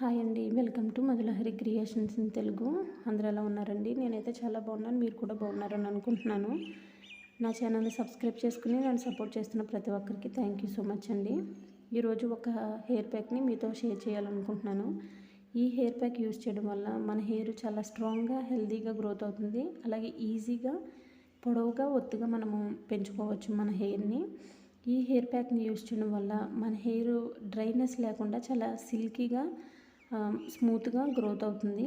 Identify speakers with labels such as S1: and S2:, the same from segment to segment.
S1: Hi అండి. Welcome to Madhulahari creations in Telugu. అందరూ ఎలా ఉన్నారండి? నేనైతే చాలా బాగున్నాను. మీరు కూడా బాగున్నారని అనుకుంటున్నాను. నా ఛానల్ని సబ్స్క్రైబ్ చేసుకుని నన్ను సపోర్ట్ చేస్తున్న ప్రతి ఒక్కరికి థ్యాంక్ యూ సో మచ్ అండి. ఈరోజు ఒక హెయిర్ ప్యాక్ని మీతో షేర్ చేయాలనుకుంటున్నాను. ఈ హెయిర్ ప్యాక్ యూస్ చేయడం వల్ల మన హెయిర్ చాలా స్ట్రాంగ్గా హెల్తీగా గ్రోత్ అవుతుంది. అలాగే ఈజీగా పొడవుగా ఒత్తుగా మనము పెంచుకోవచ్చు మన హెయిర్ని ఈ హెయిర్ ప్యాక్ని యూస్ చేయడం వల్ల మన హెయిర్ డ్రైనెస్ లేకుండా చాలా సిల్కీగా స్మూత్గా గ్రోత్ అవుతుంది.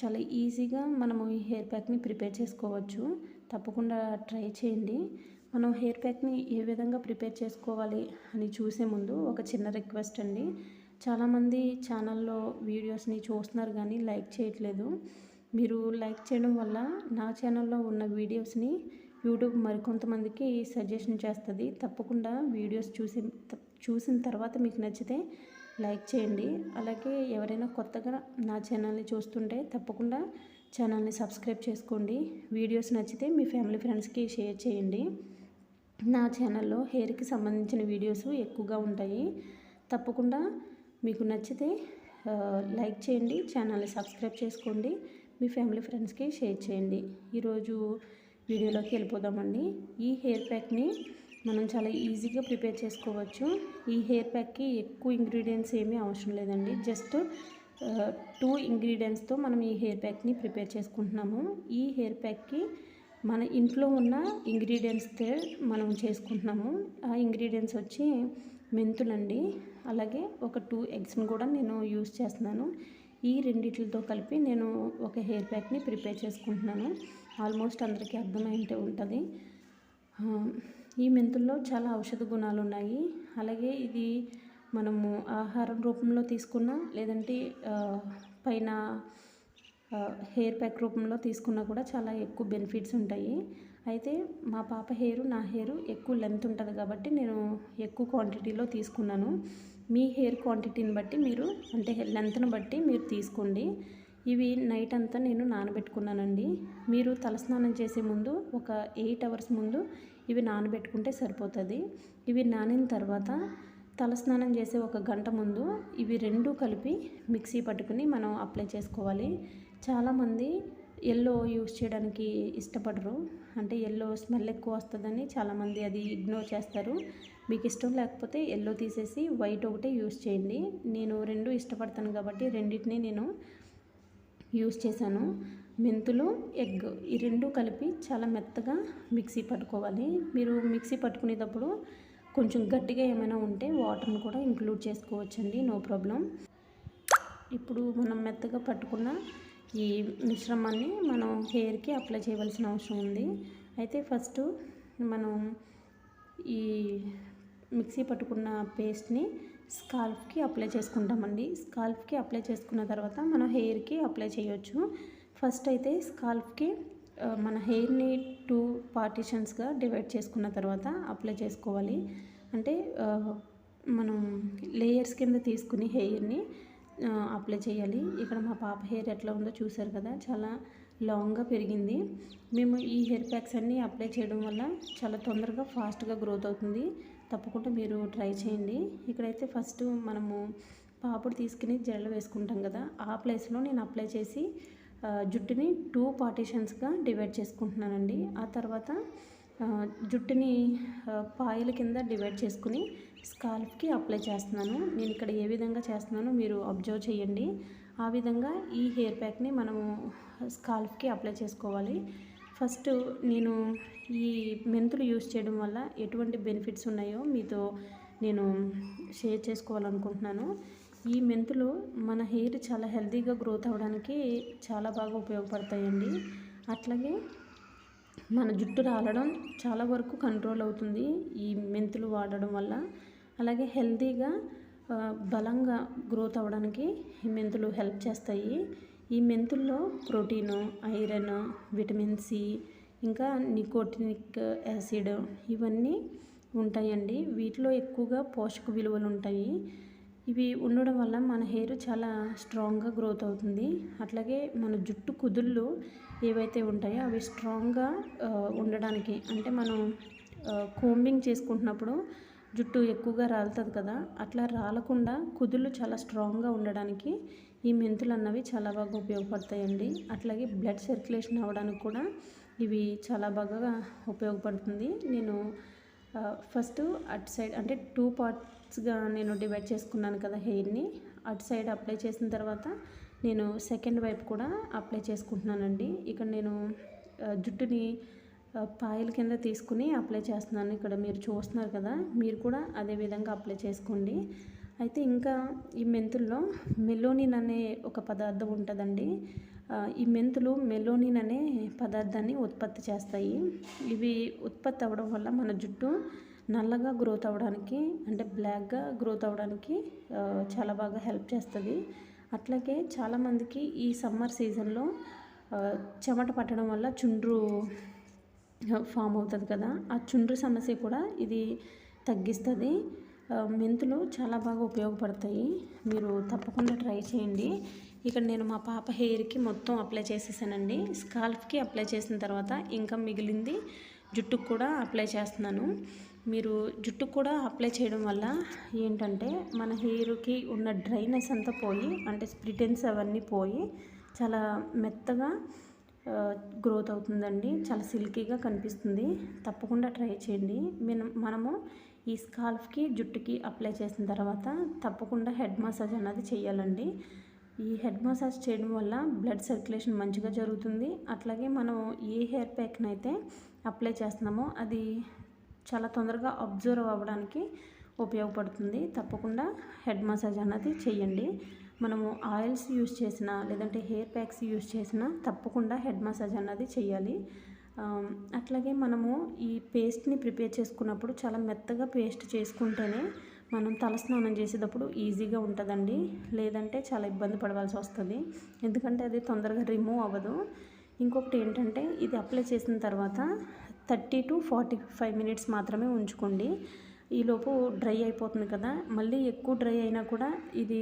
S1: చాలా ఈజీగా మనము ఈ హెయిర్ ప్యాక్ని ప్రిపేర్ చేసుకోవచ్చు. తప్పకుండా ట్రై చేయండి. మనం హెయిర్ ప్యాక్ని ఏ విధంగా ప్రిపేర్ చేసుకోవాలి అని చూసే ముందు ఒక చిన్న రిక్వెస్ట్ అండి. చాలామంది ఛానల్లో వీడియోస్ని చూస్తున్నారు కానీ లైక్ చేయట్లేదు. మీరు లైక్ చేయడం వల్ల నా ఛానల్లో ఉన్న వీడియోస్ని యూట్యూబ్ మరికొంతమందికి సజెషన్ చేస్తుంది. తప్పకుండా వీడియోస్ చూసి చూసిన తర్వాత మీకు నచ్చితే లైక్ చేయండి. అలాగే ఎవరైనా కొత్తగా నా ఛానల్ని చూస్తుంటే తప్పకుండా ఛానల్ని సబ్స్క్రైబ్ చేసుకోండి. వీడియోస్ నచ్చితే మీ ఫ్యామిలీ ఫ్రెండ్స్కి షేర్ చేయండి. నా ఛానల్లో హెయిర్కి సంబంధించిన వీడియోస్ ఎక్కువగా ఉంటాయి. తప్పకుండా మీకు నచ్చితే లైక్ చేయండి ఛానల్ని సబ్స్క్రైబ్ చేసుకోండి మీ ఫ్యామిలీ ఫ్రెండ్స్కి షేర్ చేయండి. ఈరోజు వీడియోలోకి వెళ్ళిపోదామండి. ఈ హెయిర్ ప్యాక్ని మనం చాలా ఈజీగా ప్రిపేర్ చేసుకోవచ్చు. ఈ హెయిర్ ప్యాక్కి ఎక్కువ ఇంగ్రీడియంట్స్ ఏమీ అవసరం లేదండి. జస్ట్ టూ ఇంగ్రీడియంట్స్తో మనం ఈ హెయిర్ ప్యాక్ని ప్రిపేర్ చేసుకుంటున్నాము. ఈ హెయిర్ ప్యాక్కి మన ఇంట్లో ఉన్న ఇంగ్రీడియంట్స్తో మనం చేసుకుంటున్నాము. ఆ ఇంగ్రీడియంట్స్ వచ్చి మెంతులండి. అలాగే ఒక టూ ఎగ్స్ని కూడా నేను యూస్ చేస్తున్నాను. ఈ రెండిట్లతో కలిపి నేను ఒక హెయిర్ ప్యాక్ని ప్రిపేర్ చేసుకుంటున్నాను. ఆల్మోస్ట్ అందరికీ అర్థమైంటే ఉంటుంది. ఈ మెంతుల్లో చాలా ఔషధ గుణాలు ఉన్నాయి అలాగే ఇది మనము ఆహారం రూపంలో తీసుకున్నా లేదంటే పైన హెయిర్ ప్యాక్ రూపంలో తీసుకున్నా కూడా చాలా ఎక్కువ బెనిఫిట్స్ ఉంటాయి. అయితే మా పాప హెయిర్ నా హెయిర్ ఎక్కువ లెంత్ ఉంటుంది కాబట్టి నేను ఎక్కువ క్వాంటిటీలో తీసుకున్నాను. మీ హెయిర్ క్వాంటిటీని బట్టి మీరు అంటే లెంత్ని బట్టి మీరు తీసుకోండి. ఇవి నైట్ అంతా నేను నానబెట్టుకున్నానండి. మీరు తలస్నానం చేసే ముందు ఒక ఎయిట్ అవర్స్ ముందు ఇవి నానబెట్టుకుంటే సరిపోతుంది. ఇవి నానిన తర్వాత తలస్నానం చేసే ఒక గంట ముందు ఇవి రెండు కలిపి మిక్సీ పట్టుకుని మనం అప్లై చేసుకోవాలి. చాలామంది ఎల్లో యూస్ చేయడానికి ఇష్టపడరు. అంటే ఎల్లో స్మెల్ ఎక్కువ వస్తుందని చాలామంది అది ఇగ్నోర్ చేస్తారు. మీకు ఇష్టం లేకపోతే ఎల్లో తీసేసి వైట్ ఒకటే యూస్ చేయండి. నేను రెండు ఇష్టపడతాను కాబట్టి రెండింటిని నేను యూస్ చేశాను. మెంతులు ఎగ్ ఈ రెండు కలిపి చాలా మెత్తగా మిక్సీ పట్టుకోవాలి. మీరు మిక్సీ పట్టుకునేటప్పుడు కొంచెం గట్టిగా ఏమైనా ఉంటే వాటర్ని కూడా ఇంక్లూడ్ చేసుకోవచ్చండి నో ప్రాబ్లం. ఇప్పుడు మనం మెత్తగా పట్టుకున్న ఈ మిశ్రమాన్ని మనం హెయిర్కి అప్లై చేయవలసిన అవసరం ఉంది. అయితే ఫస్ట్ మనం ఈ మిక్సీ పట్టుకున్న పేస్ట్ని స్కాల్ఫ్కి అప్లై చేసుకుంటామండి. స్కాల్ఫ్కి అప్లై చేసుకున్న తర్వాత మనం హెయిర్కి అప్లై చేయొచ్చు. ఫస్ట్ అయితే స్కాల్ఫ్కి మన హెయిర్ని టూ పార్టిషన్స్గా డివైడ్ చేసుకున్న తర్వాత అప్లై చేసుకోవాలి. అంటే మనం లేయర్స్ కింద తీసుకుని హెయిర్ని అప్లై చేయాలి. ఇక్కడ మా పాప హెయిర్ ఎట్లా ఉందో చూసారు కదా చాలా లాంగ్గా పెరిగింది. మేము ఈ హెయిర్ ప్యాక్స్ అన్నీ అప్లై చేయడం వల్ల చాలా తొందరగా ఫాస్ట్గా గ్రోత్ అవుతుంది. తప్పకుండా మీరు ట్రై చేయండి. ఇక్కడైతే ఫస్ట్ మనము పాపుడు తీసుకుని జడలు వేసుకుంటాం కదా ఆ ప్లేస్లో నేను అప్లై చేసి జుట్టుని టూ పార్టీషన్స్గా డివైడ్ చేసుకుంటున్నానండి. ఆ తర్వాత జుట్టుని పాయల కింద డివైడ్ చేసుకుని స్కాల్ఫ్కి అప్లై చేస్తున్నాను. నేను ఇక్కడ ఏ విధంగా చేస్తున్నానో మీరు అబ్జర్వ్ చేయండి. ఆ విధంగా ఈ హెయిర్ ప్యాక్ని మనము స్కాల్ఫ్కి అప్లై చేసుకోవాలి. ఫస్ట్ నేను ఈ మెంతులు యూస్ చేయడం వల్ల ఎటువంటి బెనిఫిట్స్ ఉన్నాయో మీతో నేను షేర్ చేసుకోవాలనుకుంటున్నాను. ఈ మెంతులు మన హెయిర్ చాలా హెల్తీగా గ్రోత్ అవ్వడానికి చాలా బాగా ఉపయోగపడతాయండి. అట్లాగే మన జుట్టు రాలడం చాలా వరకు కంట్రోల్ అవుతుంది ఈ మెంతులు వాడడం వల్ల. అలాగే హెల్తీగా బలంగా గ్రోత్ అవ్వడానికి ఈ మెంతులు హెల్ప్ చేస్తాయి. ఈ మెంతుల్లో ప్రోటీను ఐరన్ విటమిన్ సి ఇంకా నికోటినిక్ యాసిడ్ ఇవన్నీ ఉంటాయండి. వీటిలో ఎక్కువగా పోషక విలువలు ఉంటాయి. ఇవి ఉండడం వల్ల మన హెయిర్ చాలా స్ట్రాంగ్గా గ్రోత్ అవుతుంది. అట్లాగే మన జుట్టు కుదుళ్ళు ఏవైతే ఉంటాయో అవి స్ట్రాంగ్గా ఉండడానికి అంటే మనం కోంబింగ్ చేసుకుంటున్నప్పుడు జుట్టు ఎక్కువగా రాలుతుంది కదా అట్లా రాలకుండా కుదుళ్ళు చాలా స్ట్రాంగ్గా ఉండడానికి ఈ మెంతులు అన్నవి చాలా బాగా ఉపయోగపడతాయండి. అట్లాగే బ్లడ్ సర్క్యులేషన్ అవ్వడానికి కూడా ఇవి చాలా బాగా ఉపయోగపడుతుంది. నేను ఫస్ట్ అటు సైడ్ అంటే టూ పార్ట్స్గా నేను డివైడ్ చేసుకున్నాను కదా హెయిర్ని. అటు సైడ్ అప్లై చేసిన తర్వాత నేను సెకండ్ వైపు కూడా అప్లై చేసుకుంటున్నానండి. ఇక్కడ నేను జుట్టుని పాయల కింద తీసుకుని అప్లై చేస్తున్నాను. ఇక్కడ మీరు చూస్తున్నారు కదా మీరు కూడా అదే విధంగా అప్లై చేసుకోండి. అయితే ఇంకా ఈ మెంతుల్లో మెలోనిన్ అనే ఒక పదార్థం ఉంటుందండి. ఈ మెంతులు మెలోనిన్ అనే పదార్థాన్ని ఉత్పత్తి చేస్తాయి. ఇవి ఉత్పత్తి అవ్వడం వల్ల మన జుట్టు నల్లగా గ్రోత్ అవ్వడానికి అంటే బ్లాక్గా గ్రోత్ అవ్వడానికి చాలా బాగా హెల్ప్ చేస్తుంది. అట్లాగే చాలామందికి ఈ సమ్మర్ సీజన్లో చెమట పట్టడం వల్ల చుండ్రు ఫామ్ అవుతుంది కదా. ఆ చుండ్రు సమస్య కూడా ఇది తగ్గిస్తుంది. మెంతులు చాలా బాగా ఉపయోగపడతాయి. మీరు తప్పకుండా ట్రై చేయండి. ఇక్కడ నేను మా పాప హెయిర్కి మొత్తం అప్లై చేసేసానండి. స్కాల్ఫ్కి అప్లై చేసిన తర్వాత ఇంకా మిగిలింది జుట్టుకు కూడా అప్లై చేస్తున్నాను. మీరు జుట్టుకు కూడా అప్లై చేయడం వల్ల ఏంటంటే మన హెయిర్కి ఉన్న డ్రైనెస్ అంతా పోయి అంటే స్ప్రిటెన్స్ అవన్నీ పోయి చాలా మెత్తగా గ్రోత్ అవుతుందండి. చాలా సిల్కీగా కనిపిస్తుంది. తప్పకుండా ట్రై చేయండి. మనము ఈ స్కాల్ఫ్కి జుట్టుకి అప్లై చేసిన తర్వాత తప్పకుండా హెడ్ మసాజ్ అన్నది చేయాలండి. ఈ హెడ్ మసాజ్ చేయడం వల్ల బ్లడ్ సర్క్యులేషన్ మంచిగా జరుగుతుంది. అట్లాగే మనం ఏ హెయిర్ ప్యాక్ని అయితే అప్లై చేస్తున్నామో అది చాలా తొందరగా అబ్జర్వ్ అవ్వడానికి ఉపయోగపడుతుంది. తప్పకుండా హెడ్ మసాజ్ అన్నది చేయండి. మనము ఆయిల్స్ యూస్ చేసినా లేదంటే హెయిర్ ప్యాక్స్ యూస్ చేసినా తప్పకుండా హెడ్ మసాజ్ అన్నది చేయాలి అట్లాగే మనము ఈ పేస్ట్ని ప్రిపేర్ చేసుకున్నప్పుడు చాలా మెత్తగా పేస్ట్ చేసుకుంటేనే మనం తలస్నానం చేసేటప్పుడు ఈజీగా ఉంటుందండి. లేదంటే చాలా ఇబ్బంది పడవలసి వస్తుంది. ఎందుకంటే అది తొందరగా రిమూవ్ అవ్వదు. ఇంకొకటి ఏంటంటే ఇది అప్లై చేసిన తర్వాత thirty to forty five minutes మాత్రమే ఉంచుకోండి. ఈలోపు డ్రై అయిపోతుంది కదా. మళ్ళీ ఎక్కువ డ్రై అయినా కూడా ఇది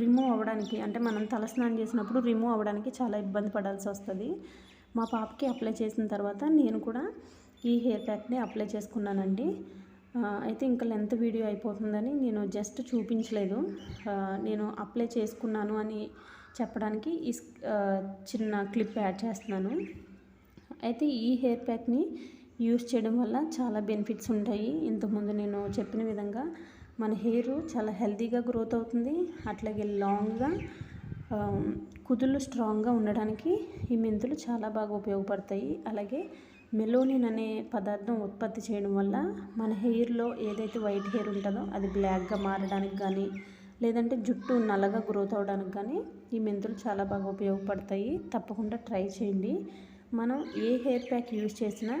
S1: రిమూవ్ అవ్వడానికి అంటే మనం తలస్నానం చేసినప్పుడు రిమూవ్ అవ్వడానికి చాలా ఇబ్బంది పడాల్సి వస్తుంది. మా పాపకి అప్లై చేసిన తర్వాత నేను కూడా ఈ హెయిర్ ప్యాక్ని అప్లై చేసుకున్నానండి. అయితే ఇంకా లెంత్ వీడియో అయిపోతుందని నేను జస్ట్ చూపించలేదు. నేను అప్లై చేసుకున్నాను అని చెప్పడానికి ఈ చిన్న క్లిప్ యాడ్ చేస్తున్నాను. అయితే ఈ హెయిర్ ప్యాక్ని యూస్ చేయడం వల్ల చాలా బెనిఫిట్స్ ఉంటాయి. ఇంతకుముందు నేను చెప్పిన విధంగా మన హెయిర్ చాలా హెల్తీగా గ్రోత్ అవుతుంది. అట్లాగే లాంగ్గా కుదులు స్ట్రాంగ్గా ఉండడానికి ఈ మెంతులు చాలా బాగా ఉపయోగపడతాయి. అలాగే మెలోనిన్ అనే పదార్థం ఉత్పత్తి చేయడం వల్ల మన హెయిర్లో ఏదైతే వైట్ హెయిర్ ఉంటుందో అది బ్లాక్గా మారడానికి కానీ లేదంటే జుట్టు నల్లగా గ్రోత్ అవ్వడానికి కానీ ఈ మెంతులు చాలా బాగా ఉపయోగపడతాయి. తప్పకుండా ట్రై చేయండి. మనం ఏ హెయిర్ ప్యాక్ యూజ్ చేసినా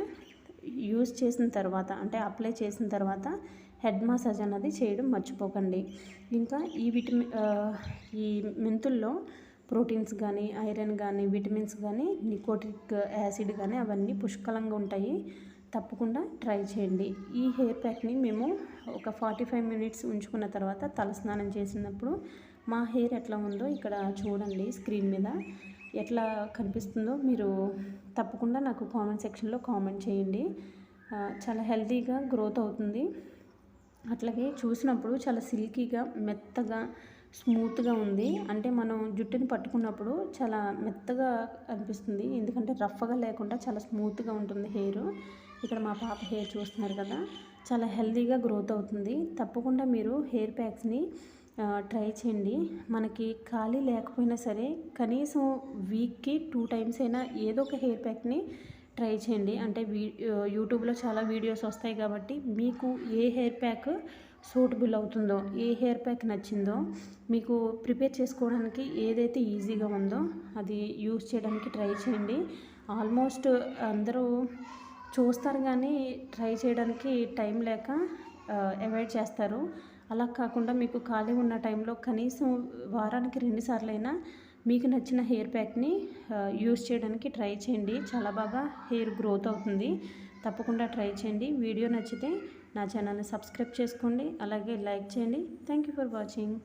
S1: యూజ్ చేసిన తర్వాత అంటే అప్లై చేసిన తర్వాత హెడ్ మసాజ్ అన్నది చేయడం మర్చిపోకండి. ఇంకా ఈ విటమిన్ ఈ మెంతుల్లో ప్రోటీన్స్ కానీ ఐరన్ కానీ విటమిన్స్ కానీ నికోటిక్ యాసిడ్ కానీ అవన్నీ పుష్కలంగా ఉంటాయి. తప్పకుండా ట్రై చేయండి. ఈ హెయిర్ ప్యాక్ని మేము ఒక ఫార్టీ ఫైవ్ మినిట్స్ ఉంచుకున్న తర్వాత తలస్నానం చేసినప్పుడు మా హెయిర్ ఎట్లా ఉందో ఇక్కడ చూడండి స్క్రీన్ మీద. ఎట్లా కనిపిస్తుందో మీరు తప్పకుండా నాకు కామెంట్ సెక్షన్లో కామెంట్ చేయండి. చాలా హెల్తీగా గ్రోత్ అవుతుంది. అట్లాగే చూసినప్పుడు చాలా సిల్కీగా మెత్తగా స్మూత్గా ఉంది. అంటే మనం జుట్టుని పట్టుకున్నప్పుడు చాలా మెత్తగా అనిపిస్తుంది. ఎందుకంటే రఫ్గా లేకుండా చాలా స్మూత్గా ఉంటుంది హెయిర్. ఇక్కడ మా పాప హెయిర్ చూస్తున్నారు కదా. చాలా హెల్తీగా గ్రోత్ అవుతుంది. తప్పకుండా మీరు హెయిర్ ప్యాక్స్ని ట్రై చేయండి. మనకి ఖాళీ లేకపోయినా సరే కనీసం వీక్కి టూ టైమ్స్ అయినా ఏదో ఒక హెయిర్ ప్యాక్ని ట్రై చేయండి. అంటే వీ యూట్యూబ్లో చాలా వీడియోస్ వస్తాయి కాబట్టి మీకు ఏ హెయిర్ ప్యాక్ సూటబుల్ అవుతుందో ఏ హెయిర్ ప్యాక్ నచ్చిందో మీకు ప్రిపేర్ చేసుకోవడానికి ఏదైతే ఈజీగా ఉందో అది యూస్ చేయడానికి ట్రై చేయండి. ఆల్మోస్ట్ అందరూ చూస్తారు కానీ ట్రై చేయడానికి టైం లేక అవాయిడ్ చేస్తారు. అలా కాకుండా మీకు ఖాళీ ఉన్న టైంలో కనీసం వారానికి రెండుసార్లు అయినా మీకు నచ్చిన హెయిర్ ప్యాక్ని యూస్ చేయడానికి ట్రై చేయండి. చాలా బాగా హెయిర్ గ్రోత్ అవుతుంది. తప్పకుండా ట్రై చేయండి. వీడియో నచ్చితే నా ఛానల్ని సబ్స్క్రైబ్ చేసుకోండి. అలాగే లైక్ చేయండి. Thank you for watching.